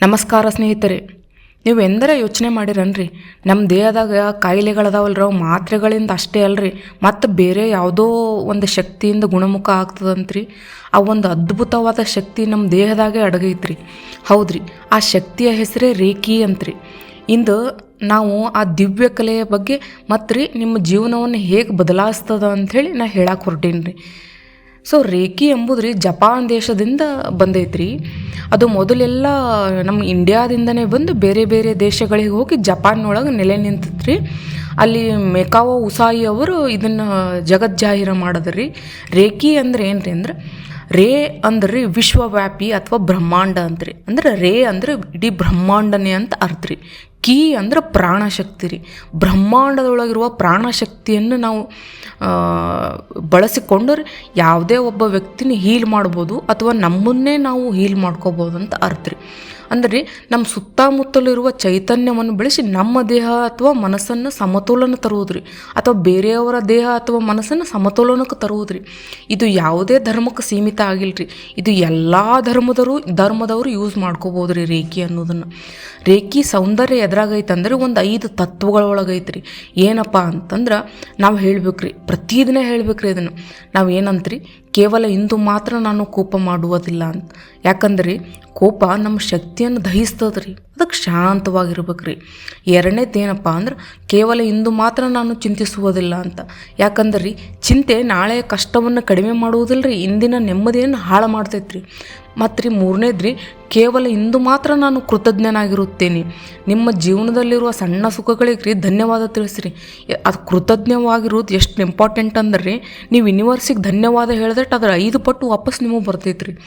ನಮಸ್ಕಾರ ಸ್ನೇಹಿತರೆ, ನೀವು ಎಂದರೆ ಯೋಚನೆ ಮಾಡಿರನ್ರಿ. ನಮ್ಮ ದೇಹದಾಗ ಕಾಯಿಲೆಗಳದಾವಲ್ರಿ, ಮಾತ್ರೆಗಳಿಂದ ಅಷ್ಟೇ ಅಲ್ರಿ. ಮತ್ತು ಬೇರೆ ಯಾವುದೋ ಒಂದು ಶಕ್ತಿಯಿಂದ ಗುಣಮುಖ ಆಗ್ತದಂತ್ರಿ. ಆ ಒಂದು ಅದ್ಭುತವಾದ ಶಕ್ತಿ ನಮ್ಮ ದೇಹದಾಗೆ ಅಡಗೈತ್ರಿ. ಹೌದ್ರಿ, ಆ ಶಕ್ತಿಯ ಹೆಸರೇ ರೇಖಿ ಅಂತ್ರಿ. ಇಂದು ನಾವು ಆ ದಿವ್ಯ ಕಲೆಯ ಬಗ್ಗೆ ಮತ್ತು ರೀ ನಿಮ್ಮ ಜೀವನವನ್ನು ಹೇಗೆ ಬದಲಾಯಿಸ್ತದ ಅಂಥೇಳಿ ನಾ ಹೇಳಕ್ಕೆ ಹೊರಟೀನಿ ರೀ ಸೊ ರೇಖಿ ಎಂಬುದು ರೀ ಜಪಾನ್ ದೇಶದಿಂದ ಬಂದೈತ್ರಿ. ಅದು ಮೊದಲೆಲ್ಲ ನಮ್ಮ ಇಂಡಿಯಾದಿಂದನೇ ಬಂದು ಬೇರೆ ಬೇರೆ ದೇಶಗಳಿಗೆ ಹೋಗಿ ಜಪಾನ್ನೊಳಗೆ ನೆಲೆ ನಿಂತತ್ರಿ. ಅಲ್ಲಿ ಮೆಕಾವೋ ಉಸಾಯಿ ಅವರು ಇದನ್ನು ಜಗಜ್ಜಾಹಿರ ಮಾಡಿದ್ರಿ. ರೇಖಿ ಅಂದ್ರೆ ಏನು ರೀ ಅಂದ್ರೆ, ರೇ ಅಂದ್ರೆ ವಿಶ್ವವ್ಯಾಪಿ ಅಥವಾ ಬ್ರಹ್ಮಾಂಡ ಅಂತ್ರಿ. ಅಂದ್ರೆ ರೇ ಅಂದ್ರೆ ಇಡೀ ಬ್ರಹ್ಮಾಂಡನೇ ಅಂತ ಅರ್ಥ ರೀ ಕೀ ಅಂದ್ರೆ ಪ್ರಾಣಶಕ್ತಿ ರೀ. ಬ್ರಹ್ಮಾಂಡದೊಳಗಿರುವ ಪ್ರಾಣಶಕ್ತಿಯನ್ನು ನಾವು ಬಳಸಿಕೊಂಡ್ರೆ ಯಾವುದೇ ಒಬ್ಬ ವ್ಯಕ್ತಿನ ಹೀಲ್ ಮಾಡ್ಬೋದು ಅಥವಾ ನಮ್ಮನ್ನೇ ನಾವು ಹೀಲ್ ಮಾಡ್ಕೋಬೋದು ಅಂತ ಅರ್ಥ ರೀ. ಅಂದ್ರೆ ನಮ್ಮ ಸುತ್ತಮುತ್ತಲಿರುವ ಚೈತನ್ಯವನ್ನು ಬೆಳೆಸಿ ನಮ್ಮ ದೇಹ ಅಥವಾ ಮನಸ್ಸನ್ನು ಸಮತೋಲನ ತರುವುದ್ರಿ. ಅಥವಾ ಬೇರೆಯವರ ದೇಹ ಅಥವಾ ಮನಸ್ಸನ್ನು ಸಮತೋಲನಕ್ಕೆ ತರುವುದ್ರಿ. ಇದು ಯಾವುದೇ ಧರ್ಮಕ್ಕೆ ಸೀಮಿತ ಆಗಿಲ್ರಿ. ಇದು ಎಲ್ಲ ಧರ್ಮದವರು ಧರ್ಮದವರು ಯೂಸ್ ಮಾಡ್ಕೋಬೋದು ರೀ ರೇಖಿ ಅನ್ನೋದನ್ನು. ರೇಖಿ ಸೌಂದರ್ಯ ಎದ್ರಾಗೈತಂದ್ರೆ ಒಂದು ಐದು ತತ್ವಗಳೊಳಗೈತ್ರಿ ಏನಪ್ಪ ಅಂತಂದ್ರೆ ನಾವು ಹೇಳ್ಬೇಕ್ರಿ, ಪ್ರತಿದಿನ ಹೇಳ್ಬೇಕ್ರಿ ಇದನ್ನು. ನಾವು ಏನಂತ್ರಿ ಕೇವಲ ಇಂದು ಮಾತ್ರ ನಾನು ಕೋಪ ಮಾಡುವುದಿಲ್ಲ. ಅಂತ ಯಾಕಂದರೆ ಕೋಪ ನಮ್ಮ ಶಕ್ತಿಯನ್ನು ದಹಿಸ್ತದೆ ರೀ ಅದಕ್ಕೆ ಶಾಂತವಾಗಿರ್ಬೇಕ್ರಿ. ಎರಡನೇದು ಏನಪ್ಪ ಅಂದ್ರೆ, ಕೇವಲ ಇಂದು ಮಾತ್ರ ನಾನು ಚಿಂತಿಸುವುದಿಲ್ಲ ಅಂತ. ಯಾಕಂದ್ರೆ ರೀ ಚಿಂತೆ ನಾಳೆ ಕಷ್ಟವನ್ನು ಕಡಿಮೆ ಮಾಡುವುದಿಲ್ಲ ರೀ ಇಂದಿನ ನೆಮ್ಮದಿಯನ್ನು ಹಾಳು ಮಾಡ್ತೈತ್ರಿ. ಮತ್ತು ರೀ ಮೂರನೇದು ರೀ ಕೇವಲ ಇಂದು ಮಾತ್ರ ನಾನು ಕೃತಜ್ಞನಾಗಿರುತ್ತೇನೆ. ನಿಮ್ಮ ಜೀವನದಲ್ಲಿರುವ ಸಣ್ಣ ಸುಖಗಳಿಗೆ ರೀ ಧನ್ಯವಾದ ತಿಳಿಸ್ರಿ. ಅದು ಕೃತಜ್ಞವಾಗಿರೋದು ಎಷ್ಟು ಇಂಪಾರ್ಟೆಂಟ್ ಅಂದ್ರೆ ರೀ ನೀವು ಯೂನಿವರ್ಸಿಗೆ ಧನ್ಯವಾದ ಹೇಳಿದ್ರೆ ಅದ್ರ ಐದು ಪಟ್ಟು ವಾಪಸ್ ನಿಮಗೆ ಬರ್ತೈತ್ರಿ.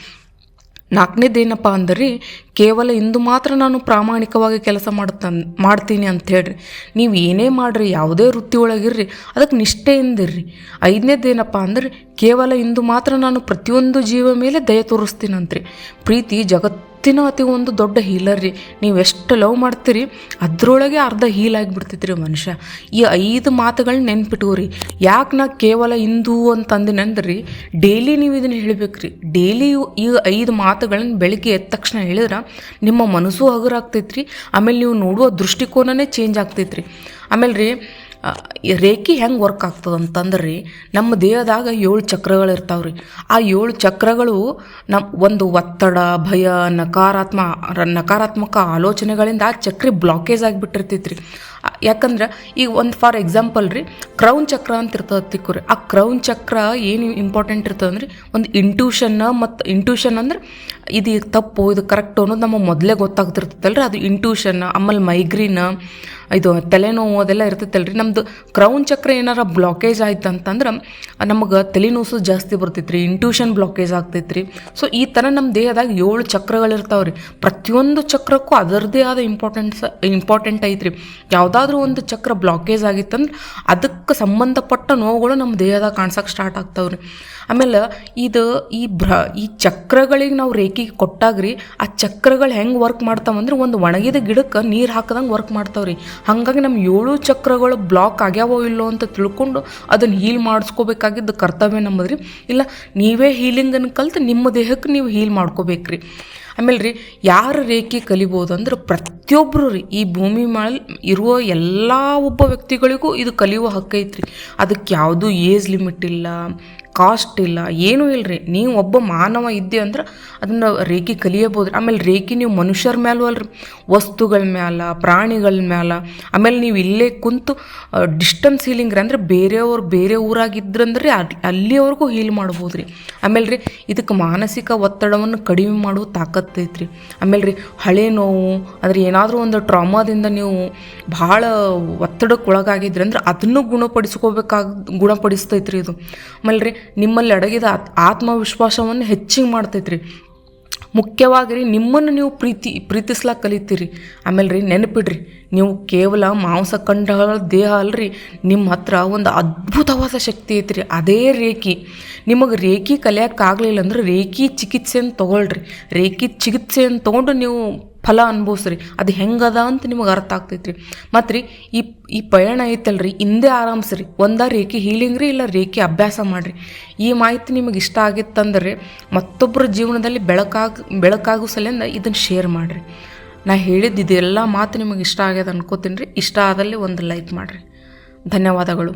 ನಾಲ್ಕನೇದು ಏನಪ್ಪ ಅಂದ್ರೆ, ಕೇವಲ ಇಂದು ಮಾತ್ರ ನಾನು ಪ್ರಾಮಾಣಿಕವಾಗಿ ಕೆಲಸ ಮಾಡ್ತ ಮಾಡ್ತೀನಿ ಅಂತ ಹೇಳ್ರಿ. ನೀವು ಏನೇ ಮಾಡಿರಿ, ಯಾವುದೇ ವೃತ್ತಿ ಒಳಗಿರ್ರಿ, ಅದಕ್ಕೆ ನಿಷ್ಠೆಯಿಂದಿರ್ರಿ ಐದನೇದು ಏನಪ್ಪ ಅಂದ್ರೆ, ಕೇವಲ ಇಂದು ಮಾತ್ರ ನಾನು ಪ್ರತಿಯೊಂದು ಜೀವ ಮೇಲೆ ದಯ ತೋರಿಸ್ತೀನಂತ್ರಿ. ಪ್ರೀತಿ ಜಗತ್ತಿನ ಅತಿ ಒಂದು ದೊಡ್ಡ ಹೀಲರ್ ರೀ. ನೀವು ಎಷ್ಟು ಲವ್ ಮಾಡ್ತೀರಿ, ಅದರೊಳಗೆ ಅರ್ಧ ಹೀಲ್ ಆಗಿಬಿಡ್ತಿದ್ರಿ ಮನುಷ್ಯ. ಈ ಐದು ಮಾತುಗಳನ್ನ ನೆನ್ಪಿಟ್ಕೋರಿ. ಯಾಕೆ ನಾ ಕೇವಲ ಇಂದು ಅಂತಂದಿನಂದ್ರಿ ಡೈಲಿ ನೀವು ಇದನ್ನು ಹೇಳ್ಬೇಕ್ರಿ. ಡೈಲಿ ಈ ಐದು ಮಾತುಗಳನ್ನ ಬೆಳಿಗ್ಗೆ ಎದ್ದ ತಕ್ಷಣ ಹೇಳಿದ್ರೆ ನಿಮ್ಮ ಮನಸ್ಸು ಹಗುರಾಗ್ತೈತ್ರಿ. ಆಮೇಲೆ ನೀವು ನೋಡುವ ದೃಷ್ಟಿಕೋನನೇ ಚೇಂಜ್ ಆಗ್ತೈತ್ರಿ. ಆಮೇಲೆ ರೀ ರೇಖಿ ಹೆಂಗೆ ವರ್ಕ್ ಆಗ್ತದೆ ಅಂತಂದ್ರೆ ರೀ ನಮ್ಮ ದೇಹದಾಗ ಏಳು ಚಕ್ರಗಳು ಇರ್ತಾವೆ ರೀ ಆ ಏಳು ಚಕ್ರಗಳು ನಮ್ಮ ಒಂದು ಒತ್ತಡ, ಭಯ, ನಕಾರಾತ್ಮ, ನಕಾರಾತ್ಮಕ ಆಲೋಚನೆಗಳಿಂದ ಆ ಚಕ್ರಿ ಬ್ಲಾಕೇಜ್ ಆಗಿಬಿಟ್ಟಿರ್ತೈತೆ ರೀ ಯಾಕಂದ್ರೆ ಈಗ ಒಂದು ಫಾರ್ ಎಕ್ಸಾಂಪಲ್ ರೀ ಕ್ರೌನ್ ಚಕ್ರ ಅಂತ ಇರ್ತದೆ ತಿಕ್ಕು ರೀ ಆ ಕ್ರೌನ್ ಚಕ್ರ ಏನು ಇಂಪಾರ್ಟೆಂಟ್ ಇರ್ತದೆ ಅಂದ್ರೆ, ಒಂದು ಇಂಟ್ಯೂಷನ್ ಮತ್ತು ಇಂಟ್ಯೂಷನ್ ಅಂದ್ರೆ ಇದು ತಪ್ಪು, ಇದು ಕರೆಕ್ಟು ಅನ್ನೋದು ನಮ್ಮ ಮೊದಲೇ ಗೊತ್ತಾಗ್ತಿರ್ತೈತಲ್ರಿ. ಅದು ಇಂಟ್ಯೂಷನ್ ಆಮೇಲೆ ಮೈಗ್ರೀನ್ ಇದು ತಲೆನೋವು ಅದೆಲ್ಲ ಇರ್ತೈತಲ್ರಿ. ನಮ್ದು ಕ್ರೌನ್ ಚಕ್ರ ಏನಾರ ಬ್ಲಾಕೇಜ್ ಆಯ್ತು ಅಂತಂದ್ರೆ ನಮಗೆ ತಲೆನೋಸು ಜಾಸ್ತಿ ಬರ್ತೈತ್ರಿ ಇಂಟ್ಯೂಷನ್ ಬ್ಲಾಕೇಜ್ ಆಗ್ತೈತ್ರಿ. ಸೊ ಈ ಥರ ನಮ್ಮ ದೇಹದಾಗ ಏಳು ಚಕ್ರಗಳಿರ್ತಾವೆ ರೀ ಪ್ರತಿಯೊಂದು ಚಕ್ರಕ್ಕೂ ಅದರದೇ ಆದ ಇಂಪಾರ್ಟೆಂಟ್ಸ್ ಇಂಪಾರ್ಟೆಂಟ್ ಐತ್ರಿ. ಯಾವುದಾದ್ರೂ ಒಂದು ಚಕ್ರ ಬ್ಲಾಕೇಜ್ ಆಗಿತ್ತಂದ್ರೆ ಅದಕ್ಕೆ ಸಂಬಂಧಪಟ್ಟ ನೋವುಗಳು ನಮ್ಮ ದೇಹದಾಗ ಕಾಣ್ಸಕ್ಕೆ ಸ್ಟಾರ್ಟ್ ಆಗ್ತಾವ್ರಿ. ಆಮೇಲೆ ಇದು ಈ ಭ್ರ ಈ ಚಕ್ರಗಳಿಗೆ ನಾವು ರೇಖಿಗೆ ಕೊಟ್ಟಾಗ್ರಿ, ಆ ಚಕ್ರಗಳು ಹೆಂಗೆ ವರ್ಕ್ ಮಾಡ್ತಾವಂದ್ರೆ ಒಂದು ಒಣಗಿದ ಗಿಡಕ್ಕೆ ನೀರು ಹಾಕದಂಗೆ ವರ್ಕ್ ಮಾಡ್ತಾವ್ರಿ. ಹಾಗಾಗಿ ನಮ್ಮ ಏಳು ಚಕ್ರಗಳು ಬ್ಲಾಕ್ ಆಗ್ಯಾವೋ ಇಲ್ಲೋ ಅಂತ ತಿಳ್ಕೊಂಡು ಅದನ್ನು ಹೀಲ್ ಮಾಡಿಸ್ಕೋಬೇಕಾಗಿದ್ದು ಕರ್ತವ್ಯ ನಮ್ಮದ್ರಿ. ಇಲ್ಲ, ನೀವೇ ಹೀಲಿಂಗನ್ನು ಕಲ್ತು ನಿಮ್ಮ ದೇಹಕ್ಕೆ ನೀವು ಹೀಲ್ ಮಾಡ್ಕೋಬೇಕ್ರಿ. ಆಮೇಲೆ ರೀ ಯಾರು ರೇಖೆ ಕಲಿಬೋದು ಅಂದ್ರೆ ಪ್ರತಿಯೊಬ್ಬರು ರೀ. ಈ ಭೂಮಿ ಮೇಲೆ ಇರುವ ಎಲ್ಲ ಒಬ್ಬ ವ್ಯಕ್ತಿಗಳಿಗೂ ಇದು ಕಲಿಯುವ ಹಕ್ಕೈತ್ರಿ. ಅದಕ್ಕೆ ಯಾವುದೂ ಏಜ್ ಲಿಮಿಟ್ ಇಲ್ಲ ಕಾಸ್ಟ್ ಇಲ್ಲ, ಏನೂ ಇಲ್ಲ ರೀ ನೀವು ಒಬ್ಬ ಮಾನವ ಇದ್ದೆ ಅಂದ್ರೆ ಅದನ್ನು ರೇಖೆ ಕಲಿಯಬೋದು ಆಮೇಲೆ ರೇಖೆ ನೀವು ಮನುಷ್ಯರ ಮೇಲೂ ಅಲ್ರಿ. ವಸ್ತುಗಳ ಮ್ಯಾಲ, ಪ್ರಾಣಿಗಳ ಮ್ಯಾಲ. ಆಮೇಲೆ ನೀವು ಇಲ್ಲೇ ಕುಂತು ಡಿಸ್ಟನ್ಸ್ ಹೀಲಿಂಗ್ ರೀ ಅಂದ್ರೆ ಬೇರೆಯವ್ರು ಬೇರೆ ಊರಾಗಿದ್ರಂದ್ರೆ ಅಲ್ಲಿ ಅಲ್ಲಿವರೆಗೂ ಹೀಲ್ ಮಾಡ್ಬೋದು ರೀ ಆಮೇಲೆ ರೀ ಇದಕ್ಕೆ ಮಾನಸಿಕ ಒತ್ತಡವನ್ನು ಕಡಿಮೆ ಮಾಡುವ ತಾಕತ್ತು ರೀ ಆಮೇಲೆ ರೀ ಹಳೆ ನೋವು ಅಂದರೆ ಏನಾದರೂ ಒಂದು ಟ್ರಾಮಾದಿಂದ ನೀವು ಭಾಳ ಒತ್ತಡಕ್ಕೆ ಒಳಗಾಗಿದ್ರಿ ಅಂದ್ರೆ ಅದನ್ನು ಗುಣಪಡಿಸ್ಕೋಬೇಕಾಗ, ಗುಣಪಡಿಸ್ತೈತ್ರಿ ಇದು. ಆಮೇಲೆ ರೀ ನಿಮ್ಮಲ್ಲಿ ಅಡಗಿದ ಆತ್- ಆತ್ಮವಿಶ್ವಾಸವನ್ನು ಹೆಚ್ಚಿಗೆ ಮಾಡ್ತೈತ್ರಿ. ಮುಖ್ಯವಾಗಿ ರೀ ನಿಮ್ಮನ್ನು ನೀವು ಪ್ರೀತಿ, ಪ್ರೀತಿಸ್ಲಾಕ ಕಲಿತೀರಿ. ಆಮೇಲೆ ರೀ ನೆನಪಿಡ್ರಿ, ನೀವು ಕೇವಲ ಮಾಂಸ ಕಂಡ ದೇಹ ಅಲ್ರಿ, ನಿಮ್ಮ ಹತ್ರ ಒಂದು ಅದ್ಭುತವಾದ ಶಕ್ತಿ ಐತ್ರಿ. ಅದೇ ರೇಖಿ. ನಿಮಗೆ ರೇಖಿ ಕಲಿಯೋಕ್ಕಾಗಲಿಲ್ಲ ಅಂದ್ರೆ ರೇಖಿ ಚಿಕಿತ್ಸೆಯನ್ನು ತೊಗೊಳ್ರಿ. ರೇಖಿ ಚಿಕಿತ್ಸೆಯನ್ನು ತೊಗೊಂಡು ನೀವು ಫಲ ಅನುಭವಿಸ್ರಿ. ಅದು ಹೆಂಗದ ಅಂತ ನಿಮಗೆ ಅರ್ಥ ಆಗ್ತೈತ್ರಿ. ಮತ್ತು ರೀ ಈ ಈ ಪಯಣ ಐತಲ್ರಿ, ಹಿಂದೆ ಆರಾಮ್ಸ್ರಿ ಒಂದ ರೇಖೆ ಹೀಲಿಂಗ್ ರೀ ಇಲ್ಲ ರೇಖೆ ಅಭ್ಯಾಸ ಮಾಡಿರಿ. ಈ ಮಾಹಿತಿ ನಿಮಗೆ ಇಷ್ಟ ಆಗಿತ್ತಂದ್ರೆ ಮತ್ತೊಬ್ಬರ ಜೀವನದಲ್ಲಿ ಬೆಳಕಾಗ ಬೆಳಕಾಗೋ ಸಲಿಂದ ಇದನ್ನು ಶೇರ್ ಮಾಡಿರಿ. ನಾ ಹೇಳಿದ್ದು ಇದೆಲ್ಲ ಮಾತು ನಿಮಗೆ ಇಷ್ಟ ಆಗ್ಯದ ಅನ್ಕೋತೀನಿ ರೀ ಇಷ್ಟ ಆದಲ್ಲಿ ಒಂದು ಲೈಕ್ ಮಾಡಿರಿ. ಧನ್ಯವಾದಗಳು.